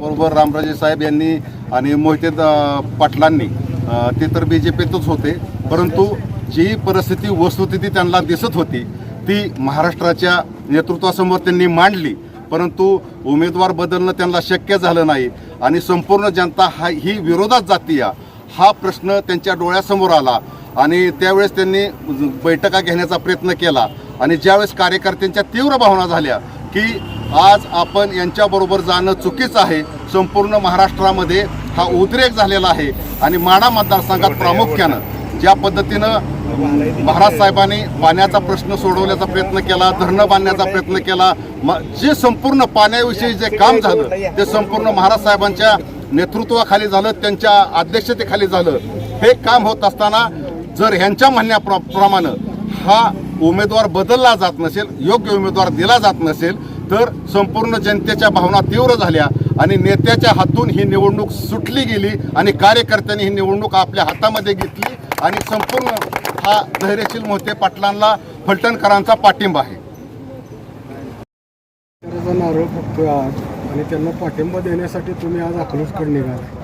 बरोबर रामराजे साहेब यांनी आणि मोहिते पाटलांनी ते तर बी जे पीतच होते. परंतु जी परिस्थिती वस्तुस्थिती त्यांना दिसत होती ती महाराष्ट्राच्या नेतृत्वासमोर त्यांनी मांडली. परंतु उमेदवार बदलणं त्यांना शक्य झालं नाही आणि संपूर्ण जनता हा ही विरोधात जातीय. हा प्रश्न त्यांच्या डोळ्यासमोर आला आणि त्यावेळेस त्यांनी बैठका घेण्याचा प्रयत्न केला. आणि ज्यावेळेस कार्यकर्त्यांच्या तीव्र भावना झाल्या की आज आपण यांच्याबरोबर जाणं चुकीचं आहे. संपूर्ण महाराष्ट्रामध्ये हा उद्रेक झालेला आहे. आणि माडा मतदारसंघात प्रामुख्यानं ज्या पद्धतीनं महाराज साहेबांनी पाण्याचा प्रश्न सोडवण्याचा प्रयत्न केला धरणं बांधण्याचा प्रयत्न केला म- जे संपूर्ण पाण्याविषयी जे काम झालं ते संपूर्ण महाराज साहेबांच्या नेतृत्वाखाली झालं त्यांच्या अध्यक्षतेखाली झालं. हे काम होत असताना जर ह्यांच्या म्हणण्याप्रमाणे हा उमेदवार बदलला जात नसेल योग्य उमेदवार दिला जात नसेल तर संपूर्ण जनतेच्या भावना तीव्र झाल्या आणि नेत्याच्या हातून ही निवडणूक सुटली गेली आणि कार्यकर्त्यांनी ही निवडणूक आपल्या हातामध्ये घेतली आणि संपूर्ण हा धैर्यशील मोहिते पाटलांना फलटणकरांचा पाठिंबा आहे. आणि त्यांना पाठिंबा देण्यासाठी तुम्ही आज अकलूजकडे निघाला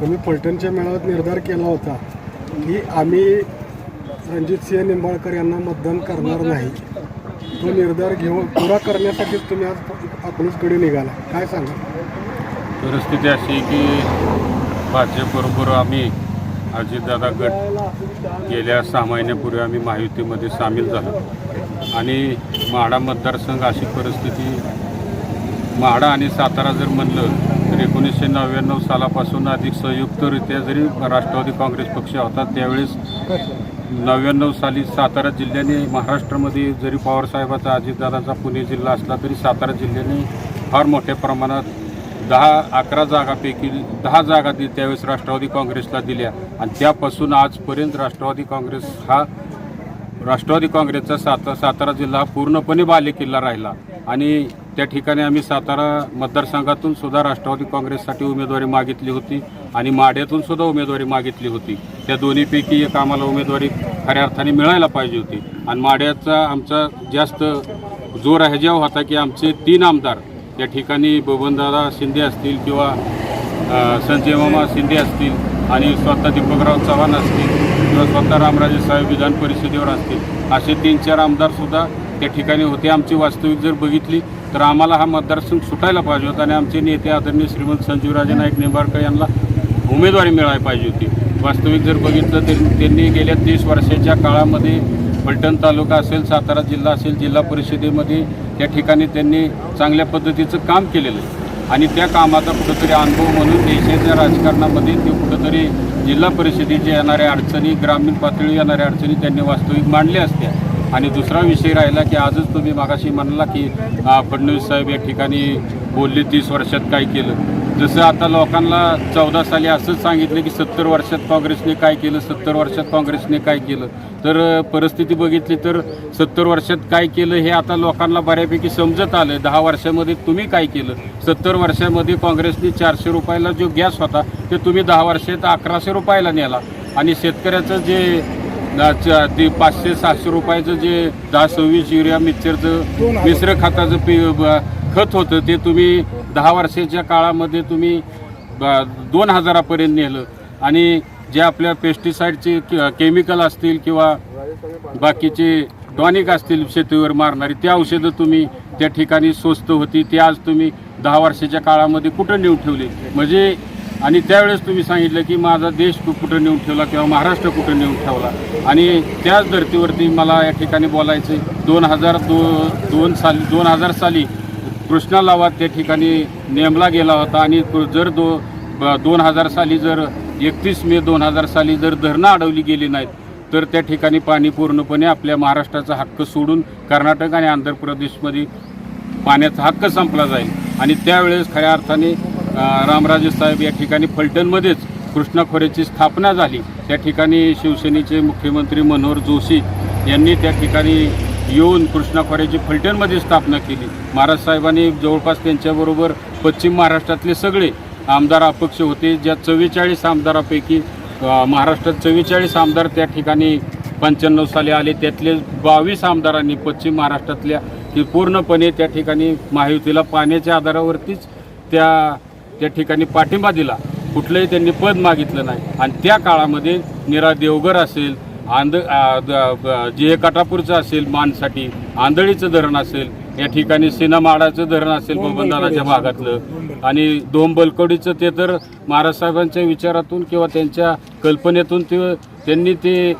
तुम्ही फलटणच्या मेळाव्यात निर्धार केला होता की आम्ही रणजित सिंह निंबाळकर यांना मतदान करणार नाही. तो निर्धार घेऊन पुरा करण्यासाठीच तुम्ही आज अकलूजकडे निघाला. काय सांगा? परिस्थिती अशी की भाजपबरोबर आम्ही अजितदादा गट गेल्या सहा महिन्यापूर्वी आम्ही महायुतीमध्ये सामील झालो. आणि म्हाडा मतदारसंघ अशी परिस्थिती म्हाडा आणि सातारा जर म्हणलं तर एकोणीसशे नव्याण्णव सालापासून अधिक संयुक्तरित्या जरी राष्ट्रवादी काँग्रेस पक्ष होता त्यावेळेस नव्याण्णव साली सातारा जिल्ह्याने महाराष्ट्रामध्ये जरी पवारसाहेबाचा अजितदादाचा पुणे जिल्हा असला तरी सातारा जिल्ह्याने फार मोठ्या प्रमाणात दहा अकरा जागापैकी दहा जागा दि त्यावेळेस राष्ट्रवादी काँग्रेसला दिल्या. आणि त्यापासून आजपर्यंत राष्ट्रवादी काँग्रेस हा राष्ट्रवादी काँग्रेसचा साता सातारा जिल्हा पूर्णपणे बालेकिल्ला राहिला. आणि त्या ठिकाणी आम्ही सातारा मतदारसंघातून सुद्धा राष्ट्रवादी काँग्रेससाठी उमेदवारी मागितली होती आणि माढ्यातून सुद्धा उमेदवारी मागितली होती. त्या दोन्हीपैकी एक आम्हाला उमेदवारी खऱ्या अर्थाने मिळायला पाहिजे होती. आणि माढ्याचा आमचा जास्त जोर ह्याच्यावर होता की आमचे तीन आमदार या ठिकाणी बबनदादा शिंदे असतील किंवा संजय मामा शिंदे असतील आणि स्वतः दीपकराव चव्हाण असतील किंवा स्वतः रामराजे साहेब विधान परिषदेवर असतील असे तीन चार आमदारसुद्धा त्या ठिकाणी होते. आमची वास्तविक जर बघितली तर आम्हाला हा मतदारसंघ सुटायला पाहिजे होता आणि आमचे नेते आदरणीय श्रीमंत संजीवराजे नाईक निंबाळकर यांना उमेदवारी मिळायला पाहिजे होती. वास्तविक जर बघितलं तर त्यांनी गेल्या तीस वर्षाच्या काळामध्ये पलटण तालुका असेल सातारा जिल्हा असेल जिल्हा परिषदेमध्ये त्या ठिकाणी त्यांनी चांगल्या पद्धतीचं काम केलेलं आहे. आणि त्या कामाचा कुठंतरी अनुभव म्हणून देशाच्या राजकारणामध्ये ते कुठंतरी जिल्हा परिषदेच्या येणाऱ्या अडचणी ग्रामीण पातळी येणाऱ्या अडचणी त्यांनी वास्तविक मांडल्या असत्या. आणि दुसरा विषय राहिला की आजच तुम्ही मागाशी म्हणला की फडणवीस साहेब या ठिकाणी बोलले तीस वर्षात काय केलं. जसं आता लोकांना चौदा साली असंच सांगितलं की सत्तर वर्षात काँग्रेसने काय केलं सत्तर वर्षात काँग्रेसने काय केलं. तर परिस्थिती बघितली तर सत्तर वर्षात काय केलं हे आता लोकांना बऱ्यापैकी समजत आलं दहा वर्षामध्ये तुम्ही काय केलं? सत्तर वर्षामध्ये काँग्रेसने चारशे रुपयाला जो गॅस होता ते तुम्ही दहा वर्षात अकराशे रुपयाला नेला. आणि शेतकऱ्याचं जे च- ते पाचशे सहाशे रुपयाचं जे दहा सव्वीस युरिया मिक्सरचं मिश्र खताचं पी खत होतं ते तुम्ही दहा वर्षाच्या काळामध्ये तुम्ही ब- दोन हजारापर्यंत नेलं. आणि जे आपल्या पेस्टिसाईडचे केमिकल असतील किंवा बाकीचे टॉनिक असतील शेतीवर मारणारी त्या औषधं तुम्ही त्या ठिकाणी स्वस्त होती ती आज तुम्ही दहा वर्षाच्या काळामध्ये कुठं नेऊन ठेवली? म्हणजे आणि त्यावेळेस तुम्ही सांगितलं की माझा देश कुठं नेऊन ठेवला किंवा महाराष्ट्र कुठं नेऊन ठेवला? आणि त्याच धर्तीवरती मला या ठिकाणी बोलायचं आहे दोन हजार दो दोन साली दोन हजार साली कृष्णा लावा त्या ठिकाणी नेमला गेला होता आणि जर दो दोन हजार साली जर एकतीस मे दोन हजार साली जर धरणं अडवली गेली नाहीत तर त्या ठिकाणी पाणी पूर्णपणे आपल्या महाराष्ट्राचा हक्क सोडून कर्नाटक आणि आंध्र प्रदेशमध्ये पाण्याचा हक्क संपला जाईल. आणि त्यावेळेस खऱ्या अर्थाने रामराजे साहेब या ठिकाणी फलटणमध्येच कृष्णा खोऱ्याची स्थापना झाली. त्या ठिकाणी शिवसेनेचे मुख्यमंत्री मनोहर जोशी यांनी त्या ठिकाणी येऊन कृष्णा खोऱ्याची फलटणमध्ये स्थापना केली. महाराज साहेबांनी जवळपास त्यांच्याबरोबर पश्चिम महाराष्ट्रातले सगळे आमदार अपक्ष होते. ज्या चव्वेचाळीस आमदारापैकी महाराष्ट्रात चव्वेचाळीस आमदार त्या ठिकाणी पंच्याण्णव साली आले. त्यातले बावीस आमदारांनी पश्चिम महाराष्ट्रातल्या की पूर्णपणे त्या ठिकाणी महायुतीला पाण्याच्या आधारावरतीच त्या त्या ठिकाणी पाठिंबा दिला. कुठलंही त्यांनी पद मागितलं नाही. आणि त्या काळामध्ये निरा देवगर असेल आंध जे काटापूरचं असेल मानसाठी आंधळीचं धरण असेल या ठिकाणी सिनामाडाचं धरण असेल बबनदानाच्या भागातलं. आणि दोन बलकवडीचं ते तर महाराज साहेबांच्या विचारातून किंवा त्यांच्या कल्पनेतून ते त्यांनी ते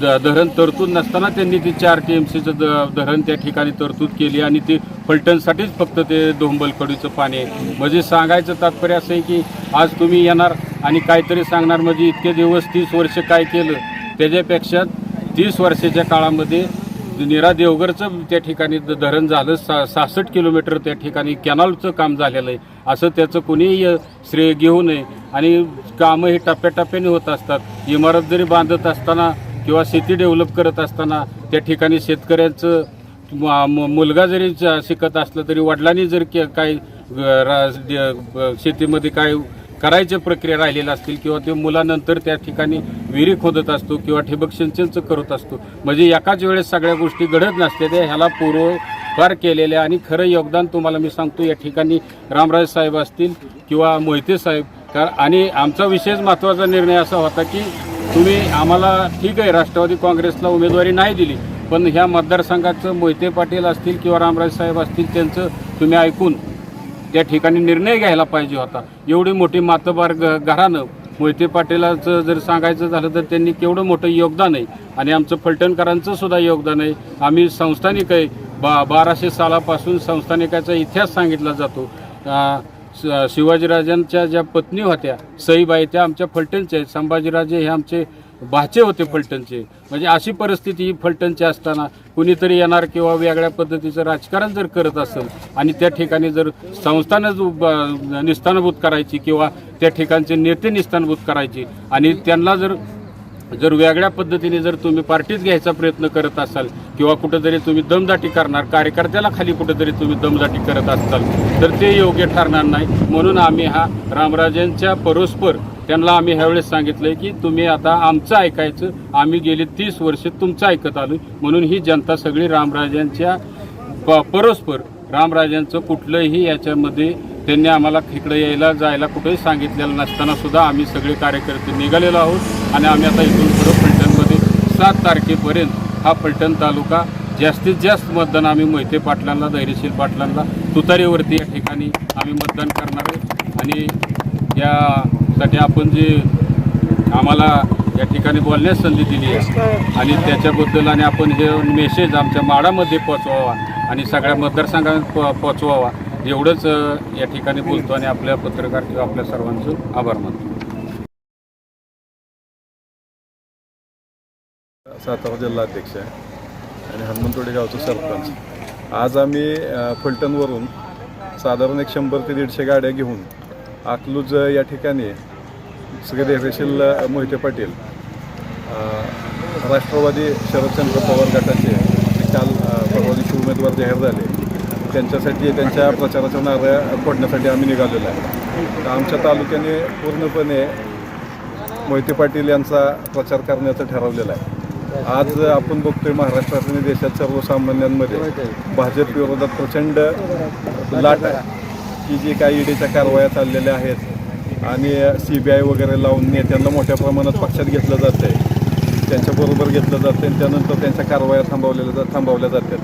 द- धरण तरतूद नसताना त्यांनी ती चार टी एम सीचं द धरण त्या ठिकाणी तरतूद केली आणि ते फलटणसाठीच फक्त ते डोंबलकडीचं पाणी म्हणजे सांगायचं तात्पर्य असं आहे की आज तुम्ही येणार आणि काहीतरी सांगणार म्हणजे इतके दिवस तीस वर्ष काय केलं? त्याच्यापेक्षा तीस वर्षाच्या काळामध्ये निरा देवगरचं त्या ठिकाणी धरण झालं. सा सहासष्ट किलोमीटर त्या ठिकाणी कॅनॉलचं काम झालेलं आहे. असं त्याचं कोणीही श्रेय घेऊ नये. आणि कामं हे टप्प्याटप्प्याने होत असतात. इमारत जरी बांधत असताना किंवा शेती डेव्हलप करत असताना त्या ठिकाणी शेतकऱ्यांचं मुलगा जरी शिकत असला तरी वडिलांनी जर काही शेतीमध्ये काय करायच्या प्रक्रिया राहिलेल्या असतील किंवा ते मुलानंतर त्या ठिकाणी विहिरी खोदत असतो किंवा ठिबक सिंचनचं करत असतो. म्हणजे एकाच वेळेस सगळ्या गोष्टी घडत नसते ते ह्याला पूर्वपार केलेल्या आणि खरं योगदान तुम्हाला मी सांगतो या ठिकाणी रामराज साहेब असतील किंवा मोहिते साहेब. कारण आणि आमचा विशेष महत्त्वाचा निर्णय असा होता की तुम्ही आम्हाला ठीक आहे राष्ट्रवादी काँग्रेसला उमेदवारी नाही दिली पण ह्या मतदारसंघाचं मोहिते पाटील असतील किंवा रामराज साहेब असतील त्यांचं तुम्ही ऐकून त्या ठिकाणी निर्णय घ्यायला पाहिजे होता. एवढी मोठी मातबार ग- घरानं मोहिते पाटीलाचं जर सांगायचं झालं तर त्यांनी केवढं मोठं योगदान आहे. आणि आमचं फलटणकरांचं सुद्धा योगदान आहे. आम्ही संस्थानिक आहे. बा बाराशे सालापासून संस्थानिकाचा इतिहास सांगितला जातो. शिवाजीराजांच्या ज्या पत्नी होत्या सईबाई त्या आमच्या फलटणच्या आहेत. संभाजीराजे हे आमचे भाचे होते फलटणचे. म्हणजे अशी परिस्थिती ही फलटणची असताना कुणीतरी येणार किंवा वेगळ्या पद्धतीचं राजकारण जर करत असेल आणि त्या ठिकाणी जर संस्थानच निस्थानभूत करायची किंवा त्या ठिकाणचे नेते निस्थानभूत करायचे आणि त्यांना जर जर वेगळ्या पद्धतीने जर तुम्ही पार्टीत घ्यायचा प्रयत्न करत असाल किंवा कुठंतरी तुम्ही दमदाटी करणार कार्यकर्त्याला खाली कुठंतरी तुम्ही दमदाटी करत असाल तर ते योग्य ठरणार नाही. म्हणून आम्ही हा रामराजांच्या परस्पर त्यांना आम्ही ह्यावेळेस सांगितलंय की तुम्ही आता आमचं ऐकायचं आम्ही गेली तीस वर्ष तुमचं ऐकत आलो म्हणून ही जनता सगळी रामराजांच्या प परस्पर रामराजांचं कुठलंही याच्यामध्ये त्यांनी आम्हाला इकडे यायला जायला कुठेही सांगितलेलं नसताना सुद्धा आम्ही सगळे कार्यकर्ते निघालेलो आहोत. आणि आम्ही आता इथून पुढं फलटणमध्ये सात तारखेपर्यंत हा फलटण तालुका जास्तीत जास्त मतदान आम्ही मोहिते पाटलांना धैर्यशील पाटलांना तुतारीवरती या ठिकाणी आम्ही मतदान करणार आहे. आणि या यासाठी आपण जे आम्हाला या ठिकाणी बोलण्यास संधी दिली आहे. आणि त्याच्याबद्दल आणि आपण हे मेसेज आमच्या माडामध्ये पोचवावा आणि सगळ्या मतदारसंघात पो- पोचवावा एवढंच या ठिकाणी बोलतो आणि आपल्या पत्रकार किंवा आपल्या सर्वांचं आभार मानतो. सातारा जिल्हाध्यक्ष आहे आणि हनुमंतवाडी गावचं सरपंच. आज आम्ही फलटणवरून साधारण एक शंभर ते दीडशे गाड्या घेऊन अकलूज या ठिकाणी सगळे धैर्यशील मोहिते पाटील. राष्ट्रवादी शरदचंद्र पवार गटाचे काल अ, परवा दिवशी उमेदवार जाहीर झाले. त्यांच्यासाठी त्यांच्या प्रचाराच्या नाऱ्या फोडण्यासाठी आम्ही निघालेलो आहे. तर आमच्या तालुक्याने पूर्णपणे मोहिते पाटील यांचा प्रचार करण्याचं ठरवलेलं आहे. आज आपण बघतोय महाराष्ट्रात आणि देशात सर्वसामान्यांमध्ये भाजप विरोधात प्रचंड लाट आहे. की जी काही ईडीच्या कारवाया चाललेल्या आहेत आणि सी बी आय वगैरे लावून नेत्यांना मोठ्या प्रमाणात पक्षात घेतलं जातं आहे त्यांच्याबरोबर घेतलं जातं आणि त्यानंतर त्यांच्या कारवाया थांबवलेल्या जात थांबवल्या जातात.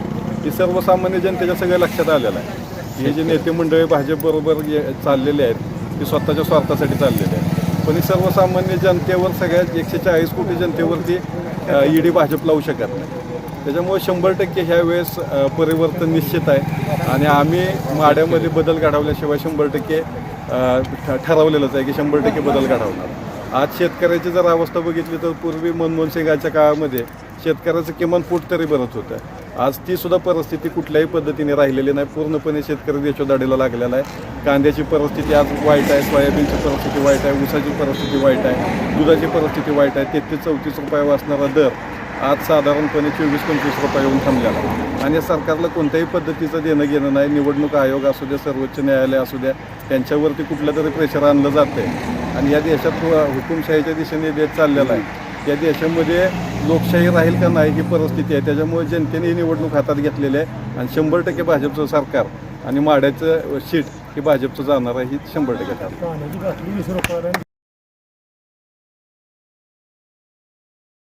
हे सर्वसामान्य जनतेच्या सगळ्या लक्षात आलेलं आहे. हे जे नेते मंडळी भाजपबरोबर चाललेले आहेत ते स्वतःच्या स्वार्थासाठी चाललेले आहेत. पण ही सर्वसामान्य जनतेवर सगळ्यात एकशे चाळीस कोटी जनतेवरती ईडी भाजप लावू शकत नाही. त्याच्यामुळे शंभर टक्के ह्या वेळेस परिवर्तन निश्चित आहे. आणि आम्ही माड्यामध्ये बदल घडवल्याशिवाय शंभर टक्के ठरवलेलंच आहे की शंभर टक्के बदल घडवणार. आज शेतकऱ्याची जर अवस्था बघितली तर पूर्वी मनमोहन सिंगाच्या काळामध्ये शेतकऱ्याचं किमान पोट तरी भरत होतं. आज ती सुद्धा परिस्थिती कुठल्याही पद्धतीने राहिलेली नाही. पूर्णपणे शेतकरी देशोदाडीला लागलेला आहे. कांद्याची परिस्थिती आज वाईट आहे सोयाबीनची परिस्थिती वाईट आहे ऊसाची परिस्थिती वाईट आहे दुधाची परिस्थिती वाईट आहे. तेहतीस चौतीस रुपये वाचणारा दर आज साधारणपणे चोवीस पंचवीस रुपये येऊन थांबलेला आणि या सरकारला कोणत्याही पद्धतीचं देणं घेणं नाही. निवडणूक आयोग असू द्या सर्वोच्च न्यायालय असू द्या त्यांच्यावरती कुठलं तरी प्रेशर आणलं जातं आहे आणि या देशात हुकुमशाहीच्या दिशेने देत चाललेला आहे. या देशामध्ये लोकशाही राहील का नाही ही परिस्थिती आहे. त्याच्यामुळे जनतेने ही निवडणूक हातात घेतलेली आहे. आणि शंभर टक्के भाजपचं सरकार आणि माड्याचं शीट हे भाजपचं जाणार आहे ही शंभर टक्के.